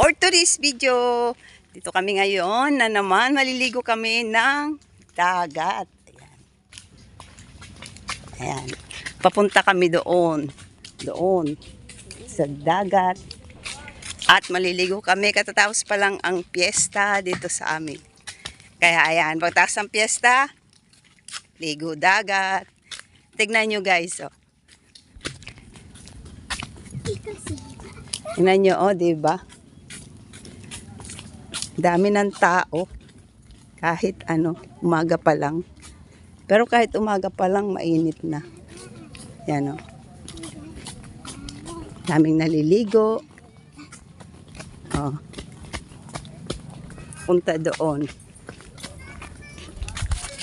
For today's video, dito kami ngayon na naman maliligo kami ng dagat. Ayan. Ayan. Papunta kami doon. Doon. Sa dagat. At maliligo kami. Katatapos pa lang ang piyesta dito sa amin. Kaya ayan, pagtaas ng piyesta, ligo dagat. Tignan nyo guys, oh. Tignan nyo, oh, di ba? Dami ng tao. Kahit ano, umaga pa lang. Pero kahit umaga pa lang, mainit na. Yan, oh. Daming naliligo. Oh. Punta doon.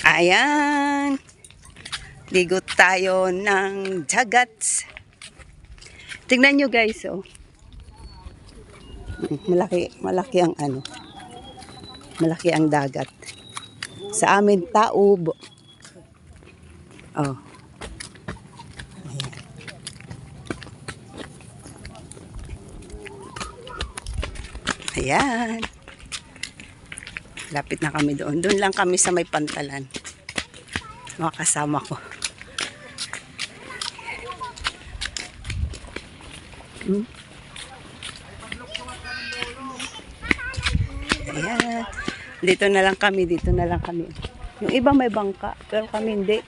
Ayan. Ligo tayo ng dagat. Tingnan nyo guys, oh. Malaki, malaki ang ano. Malaki ang dagat. Sa amin, taob. Oh. Ayan. Lapit na kami doon. Doon lang kami sa may pantalan. Mga kasama ko. Hmm? Ayan. Dito na lang kami, dito na lang kami. Yung iba may bangka, pero kami hindi.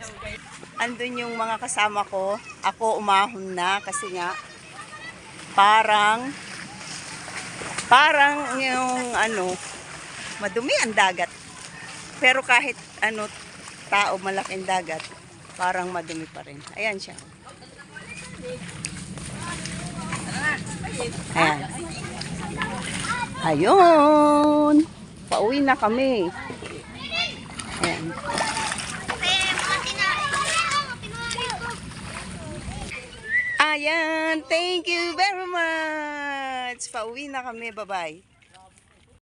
Andun yung mga kasama ko. Ako umahon na kasi nga parang parang yung ano madumi ang dagat. Pero kahit ano tao malaking dagat, parang madumi pa rin. Ayan siya. Ayan. Ayun. Pauwi na kami. Ayan. Ayan. Thank you very much. Pauwi na kami. Bye-bye.